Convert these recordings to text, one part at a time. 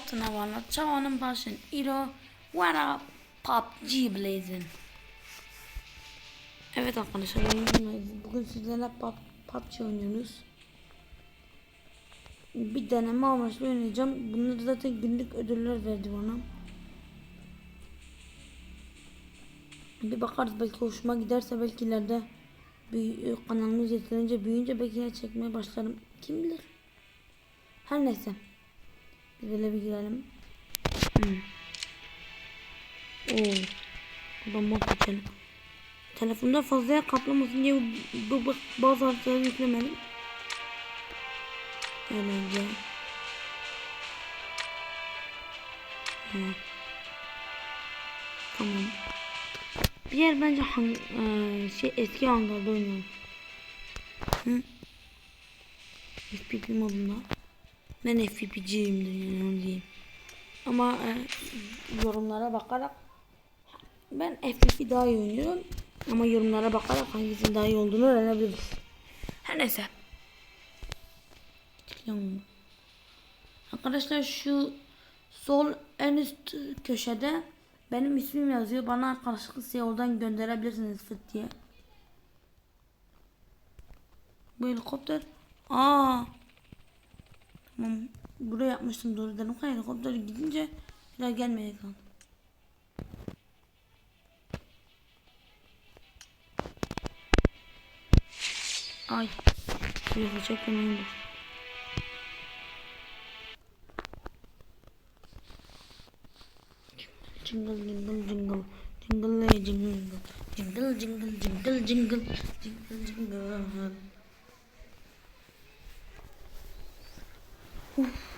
yaptığına varla. Çavanın başın. İro. Vara. PUBG Blazing. Evet arkadaşlar. Bugün sizlerle pub, PUBG oynuyoruz. Bir deneme amaçlı oynayacağım. Bunları zaten günlük ödüller verdi bana. Bir bakarız belki hoşuma giderse belki ileride büyü, kanalımız yeterince büyüyünce belki çekmeye başlarım. Kim bilir. Her neyse. Böyle bir girelim. Hmm. Oo. Adam bak geçelim. Telefonda fazla yer kaplamasın diye bu, bazı harfleri yüklemedim. Öylece. Ha. Tamam. Bir yer bence hang, e, şey eski hangarda oynayalım. Hı? FPP modunda. Ben FPP'ciyimdir yani diyeyim. Ama e, yorumlara bakarak ben FPP daha iyi oynuyorum. Ama yorumlara bakarak hangisinin daha iyi olduğunu öğrenebiliriz. Her neyse. Arkadaşlar şu sol en üst köşede benim ismim yazıyor. Bana arkadaşlık isteği oradan gönderebilirsiniz fıt diye. Bu helikopter. Aa. Tamam. Buraya yapmıştım doğru dedim. Helikopter gidince bir daha gelmeye kaldı. Ay. Şuraya çektim onu. Jingle jingle jingle jingle jingle jingle jingle jingle jingle jingle jingle Uf.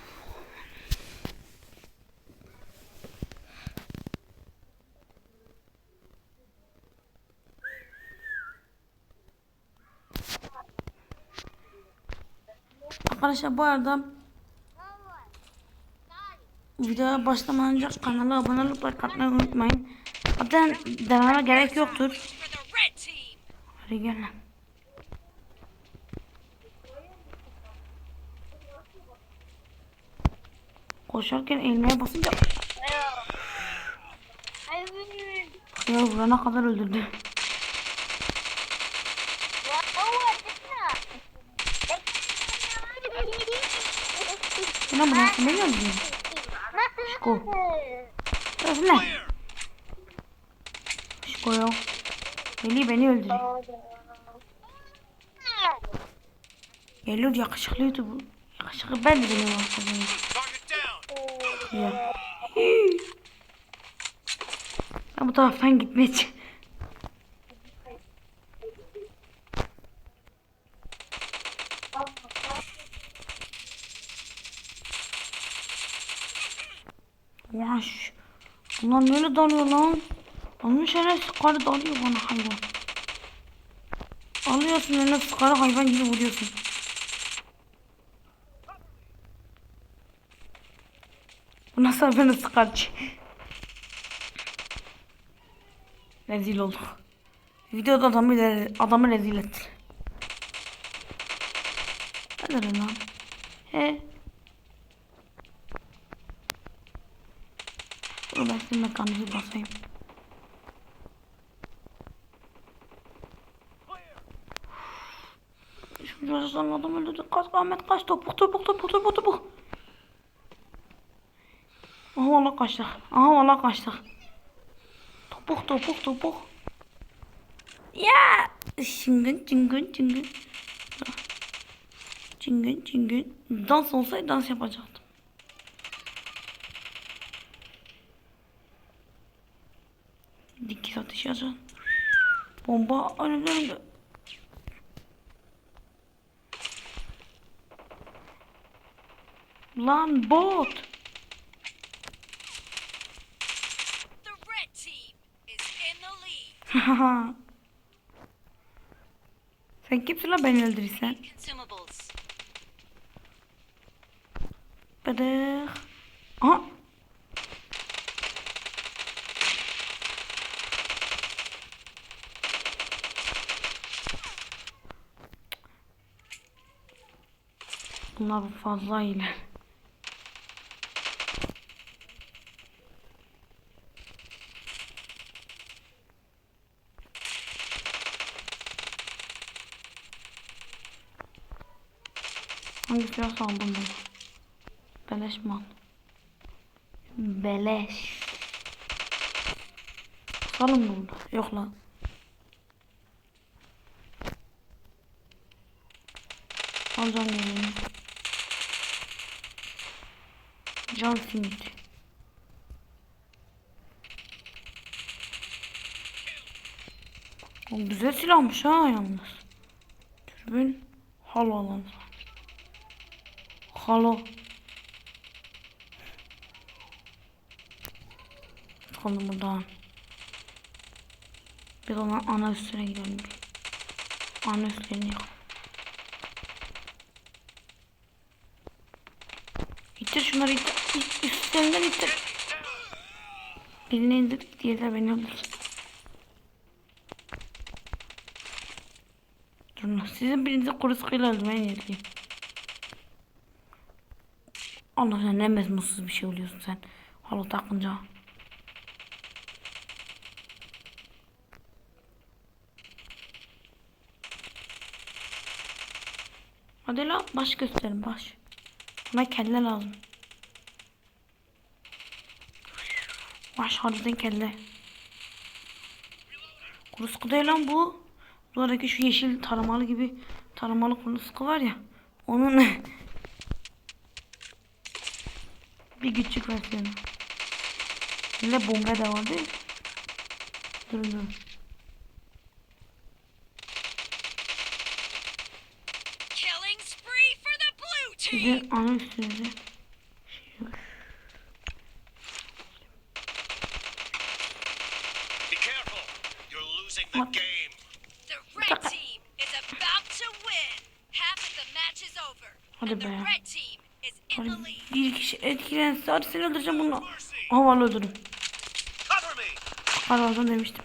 Arkadaşlar bu arada videoya başlamadan önce kanala abone olup like atmayı unutmayın. Zaten dememe gerek yoktur. Hadi gel Koşarken eğilmeye basınca ya vurana kadar öldürdü. Buna bıraktım biliyor musun? Şiko. Burası ne? Şiko yok. Veli beni öldürüyor. Geliyor yakışıklıydı bu. Yakışıklı ben de benim arkadaşım. Ya. Ben bu taraftan gitmeye ç- Ya şu. Bunlar neyle dalıyor lan? Onun şöyle sıkarı dalıyor bana hayvan. Alıyorsun eline sıkarı hayvan gibi vuruyorsun. Bu nasıl beni sıkarcı? Rezil olduk. Videoda adamı, adamı rezil etti. Nedir lan? He? Dur ben sizin mekanınızı basayım. Şimdi adam öldürdü. Kaç Ahmet kaç topuk topuk topuk topuk topuk. Aha valla kaçtık. Aha valla kaçtık. Topuk topuk topuk. Ya. Çıngın çıngın çıngın. Çıngın çıngın. Dans olsaydı dans yapacaktım. Dikiz ateşi açan. Bomba önümde. Lan bot. The red team is in the lead. Sen kimsin lan beni öldürürsen? Bıdık. Aha. Bunlar fazla iyiler. Silah aldım bunu? Beleş mal. Beleş. Salın burada? Yok lan. Alacağım yerini. Can simit. O güzel silahmış ha yalnız. Dürbün halo alalım. Halo. Çıkalım buradan. Bir ona ana üstüne gidelim. Ana üstlerini yakalım. İttir şunları ittir. İt- Üstlerinden ittir. Birini indir, diğerler beni öldürsün. Durun, sizin birinizi kuru sıkıyla öldürmeye niyetliyim. Allah sen ne mezmunsuz bir şey oluyorsun sen. Halo takınca. Hadi la baş gösterin baş. Bana kelle lazım. Baş harbiden kelle. Kuru sıkı değil lan bu. Buradaki şu yeşil taramalı gibi taramalı kuru sıkı var ya. Onun bir küçük versiyonu. Bir de bomba da var değil mi? Durun durun. Killing spree for the blue team. Sizin ana üstünüze. Şey yok. Be careful. You're losing the What? game. The red team is about to win. Half of the match is over. Hadi And the be. red team is in the Hadi lead. bir kişi hadi seni öldüreceğim bunu. Havalı öldürürüm. Cover me. Havalıdan demiştim.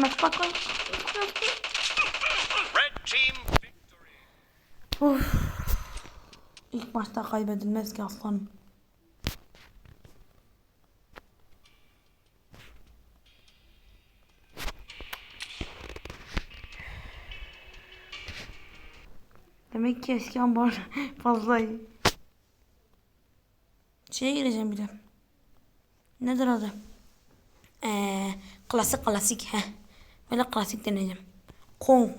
Ahmet bak bak. Red. Uf. İlk maçta kaybedilmez ki aslanım. Demek ki eski fazla iyi. Şeye gireceğim bir de. Nedir adı? Ee, klasik klasik. Heh. Böyle klasik deneyeceğim. Kong.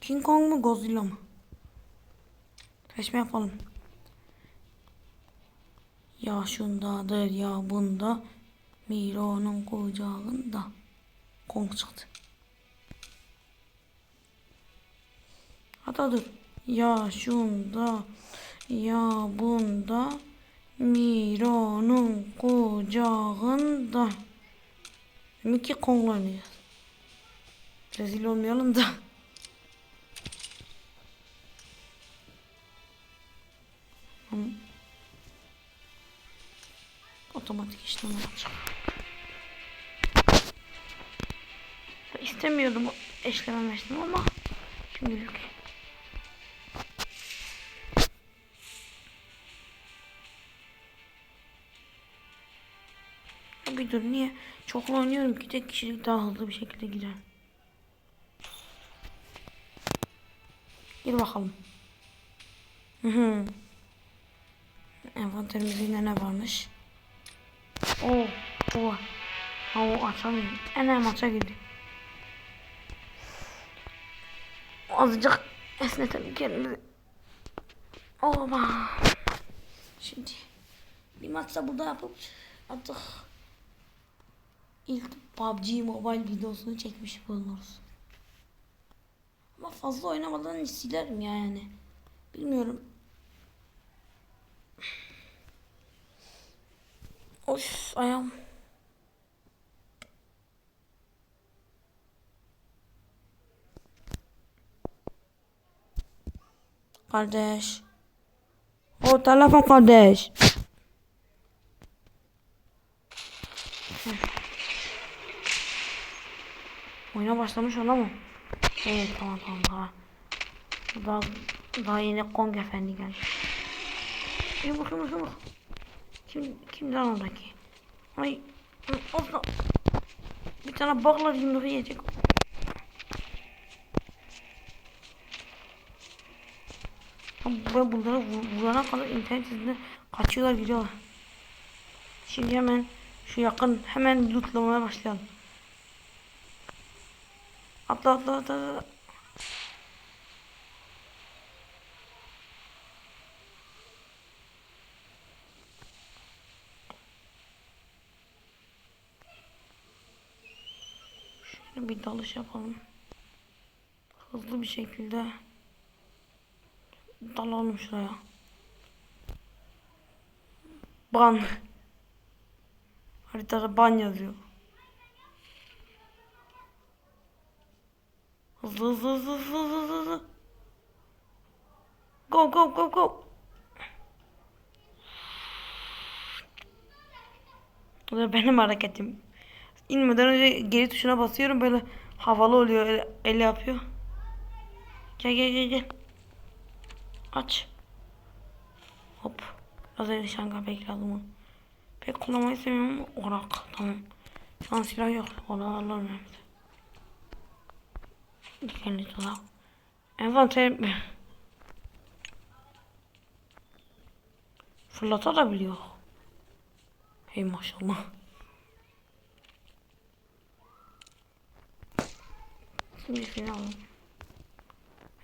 King Kong mu Godzilla mı? Seçme yapalım. Ya şundadır ya bunda. Miro'nun kucağında. Kong çıktı. Hatta dur. Ya şunda ya bunda. Miro'nun kucağında. Demek ki Kong'la oynayacağız. Rezil olmayalım da. Otomatik işlem olacak. İstemiyordum eşleme meşleme ama şimdilik. Bir dur niye çoklu oynuyorum ki tek kişilik daha hızlı bir şekilde gider. Gir bakalım. Hı hı. Envanterimizde ne varmış? Oo, o. Ha o açamıyorum. En maça girdi. Azıcık esnetelim kendimizi. Oba. Şimdi bir maçta burada yapıp artık ilk PUBG Mobile videosunu çekmiş bulunuruz. Ama fazla oynamadan silerim ya yani. Bilmiyorum. Of ayağım. Kardeş. O telefon kardeş. başlamış ona mı? Evet tamam tamam tamam. Daha, daha yeni Kong Efendi geldi. Yumruk yumruk yumruk. Kim, kimden oradaki? Ay. Olsun. Bir tane baklar yumruğu yiyecek. Ben bunlara vurana kadar internet hızında kaçıyorlar gidiyorlar. Şimdi hemen şu yakın hemen lootlamaya başlayalım. Atla atla atla. Şöyle bir dalış yapalım. Hızlı bir şekilde dalalım şuraya. Ban. Haritada ban yazıyor. Hızlı hızlı hızlı hızlı hızlı hızlı. Go go go go. Bu da benim hareketim. İnmeden önce geri tuşuna basıyorum böyle havalı oluyor el, el yapıyor. Gel gel gel gel. Aç. Hop. Az önce şanga pek lazım onu. Pek kullanmayı sevmiyorum ama orak. Tamam. Şu an silah yok. Onu alırım hem de. Dikenli tuzak. Envanter... Fırlatabiliyor. Hey maşallah. Şimdi şunu alalım.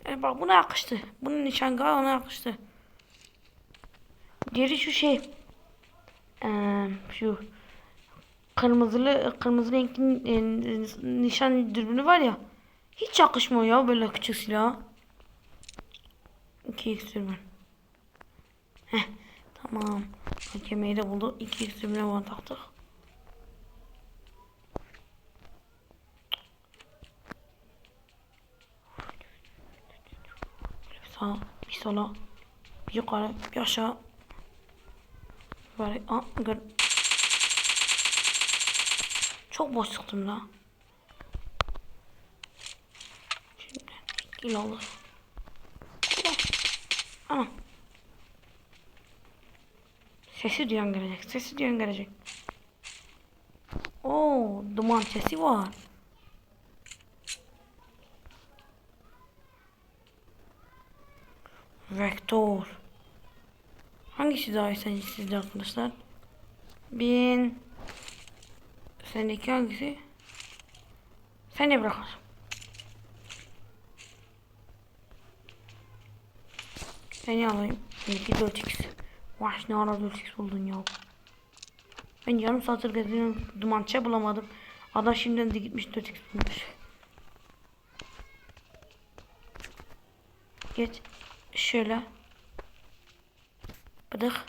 E bak buna yakıştı. Bunun nişangahı ona yakıştı. Geri şu şey. Eee şu kırmızılı kırmızı renkli e, nişan dürbünü var ya. Hiç yakışmıyor ya böyle küçük silah. 2x dürbün. Heh tamam. Hakemeyi de buldu. 2x dürbüne bana taktık. Bir sağa, bir sola, bir yukarı, bir aşağı. Böyle, aa, gör. Çok boş çıktım da. Şimdi olur. Ana. Sesi duyan gelecek. Sesi duyan gelecek. Oo, duman sesi var. Vektör. Hangisi daha iyi sence sizde arkadaşlar? Bin. Sendeki hangisi? Sen bırakır? Seni alayım. Sendeki 4x. Vah ne ara 4x buldun ya. Ben yarım saattir geziyorum. Dumança bulamadım. Adam şimdiden de gitmiş 4x bulmuş. Geç. Şöyle. Bıdık.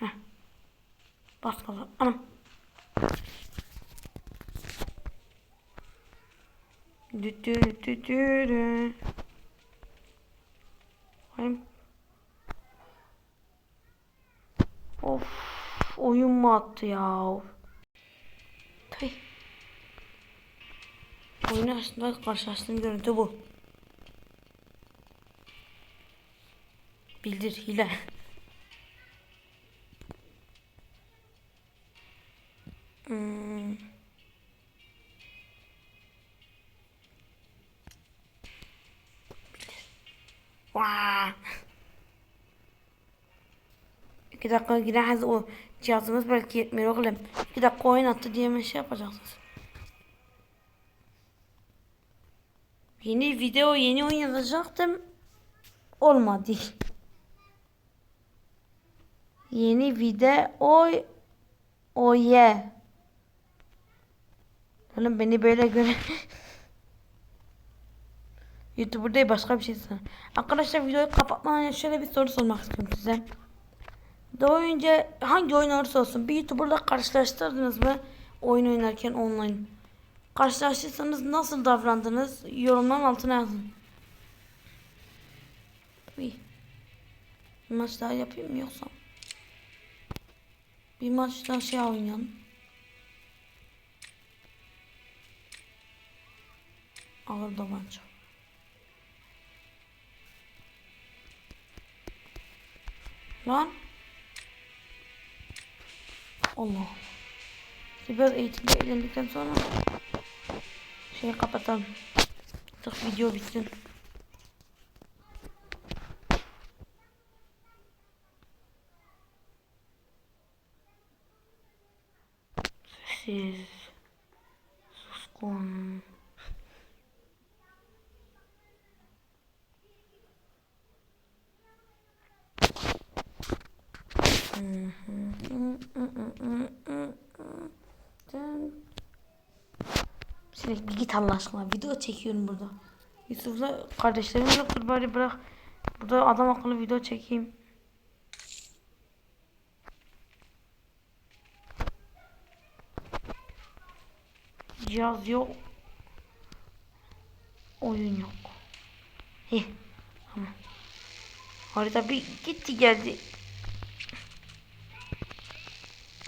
Heh. Bas gaza. Anam. Dü dü dü dü dü. Bakayım. Of. Oyun mu attı ya? Tüy. Oyunu aslında karşılaştığım görüntü bu. Bildir hile. Dakika gireriz o cihazımız belki yetmiyor oğlum. İki dakika oyun attı diye bir şey yapacaksınız. Yeni video yeni oyun yazacaktım. Olmadı. Yeni video oy oye. Oğlum beni böyle göre YouTuber değil başka bir şey sana. Arkadaşlar videoyu kapatmadan şöyle bir soru sormak istiyorum size. Daha önce hangi oyun olursa olsun bir YouTuber'la karşılaştırdınız mı? Oyun oynarken online. Karşılaştıysanız nasıl davrandınız? Yorumların altına yazın. Bir maç daha yapayım mı yoksa? Bir maç daha şey oynayalım. Ağır tabanca. Lan. Allah. Biraz eğitimde eğlendikten sonra şeyi kapatalım. Artık video bitsin. Git Allah aşkına. Video çekiyorum burada. Yusuf'la kardeşlerimle kur bari bırak. Burada adam akıllı video çekeyim. Cihaz yok. Oyun yok. Heh. Tamam. Harita bir gitti geldi.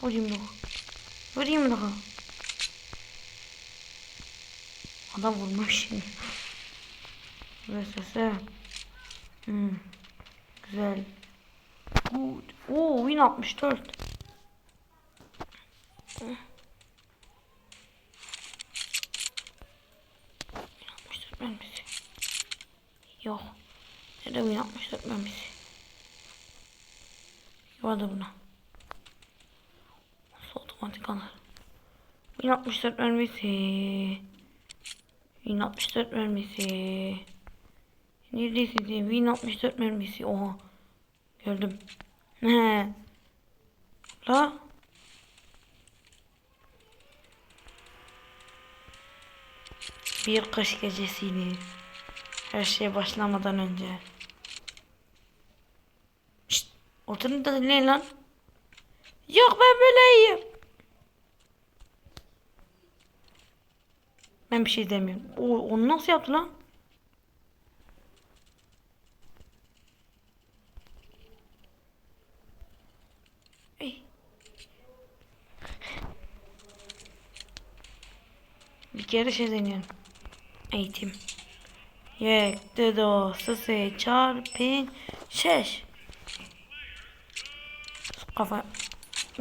Vurayım daha. Vurayım daha. Adam vurmuş şimdi. VSS. Hmm. Güzel. Good. Oo, win 64. mermisi. Yok. Nerede win 64 mermisi? Vardı buna. Nasıl otomatik alır? Win 64 mermisi. Win 64 mermisi. Neredeyse diye Win 64 mermisi. Oha. Gördüm. He. La. Bir kış gecesiydi. Her şey başlamadan önce. Şşt, oturun da dinleyin lan. Yok ben böyle Ben bir şey demiyorum. O, onu nasıl yaptı lan? Bir kere şey deniyorum. Eğitim. Yek, dedo, sısı, çarpın, şeş. Kafa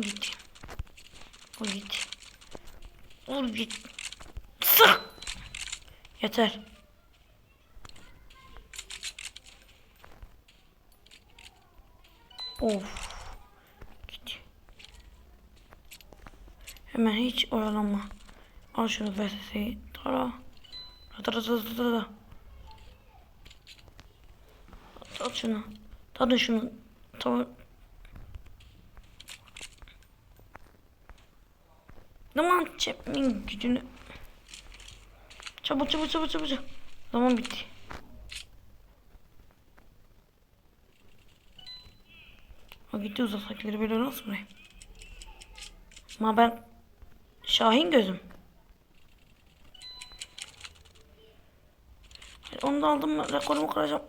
gitti. O gitti. Ol git. Sık. Yeter. Of. Gitti. Hemen hiç oyalanma. Al şunu VSS'yi. Tara. Tara tara tara tara. Al şunu. Tadın şunu. Tamam. Zaman çekmeyin gücünü. Çabuk çabuk çabuk çabuk. Zaman bitti. O gitti uzaktakileri böyle nasıl buraya? Ama ben Şahin gözüm. Hayır, Onu da aldım rekorumu kıracağım.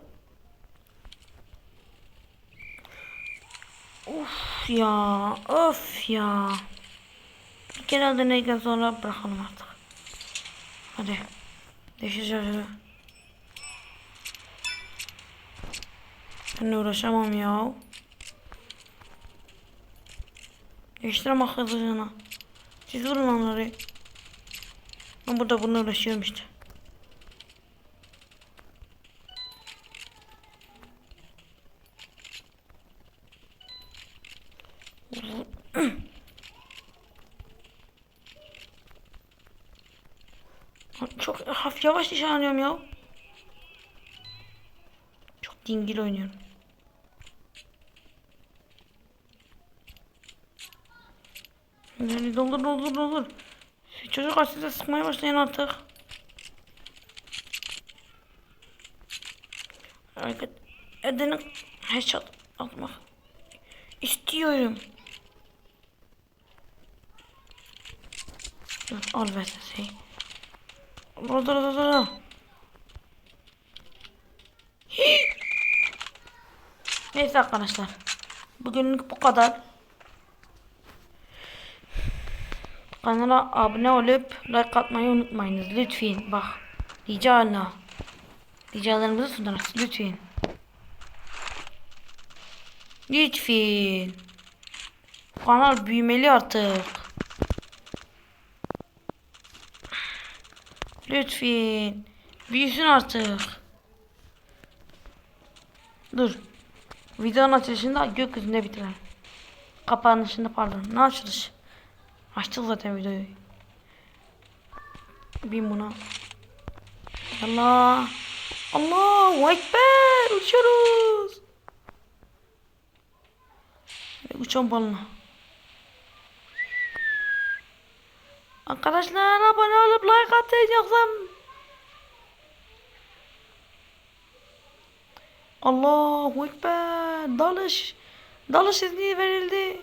Of ya, of ya. Bir kere denedikten sonra bırakalım artık. Hadi. Değişeceğiz. Ben uğraşamam ya. Değiştirem hızlıcana. Siz vurun onları. Ben burada bununla uğraşıyorum işte. Çok hafif yavaş nişanlıyorum ya. Çok dingil oynuyorum. Yani doldur doldur doldur. Çocuk size sıkmaya başlayın artık. Hareket edenin headshot atmak istiyorum. Al ver sesi. Dur dur. Hii. Neyse arkadaşlar. Bugünlük bu kadar. Kanala abone olup like atmayı unutmayınız lütfen. Bak. Rica Allah. Ricalarımızı sunarız lütfen. Lütfen. Kanal büyümeli artık. Lütfen. Büyüsün artık. Dur. Videonun açılışında gökyüzünde bitirelim. Kapanışında pardon. Ne açılış? Açtık zaten videoyu. Bin buna. Allah. Allahu Ekber. Uçuyoruz. Ve Uçan balına. Arkadaşlar abone olup like atın yoksa Allahu Ekber. Dalış. Dalış izni verildi.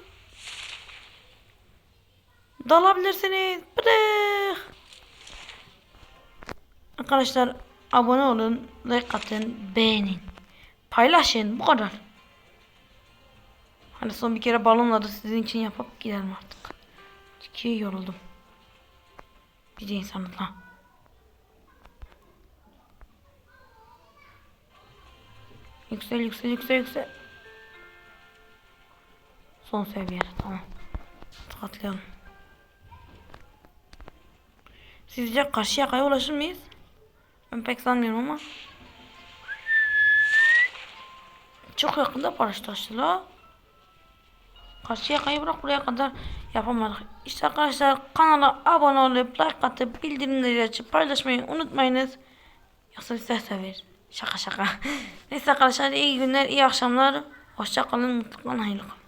Dalabilirsiniz. Bırak. Arkadaşlar abone olun, like atın, beğenin. Paylaşın. Bu kadar. Hani son bir kere balonla da sizin için yapıp gidelim artık. Çünkü yoruldum. Biz de insanız lan. Yüksel yüksel yüksel yüksel. Son seviye tamam. Atlayalım. Sizce karşıya kaya ulaşır mıyız? Ben pek sanmıyorum ama. Çok yakında paraşüt açtı la. Karşıya kayı bırak buraya kadar yapamadık. İşte arkadaşlar kanala abone olup like atıp bildirimleri açıp paylaşmayı unutmayınız. Yoksa size sever. Şaka şaka. Neyse arkadaşlar iyi günler iyi akşamlar. Hoşça kalın mutlu kalın hayırlı kalın.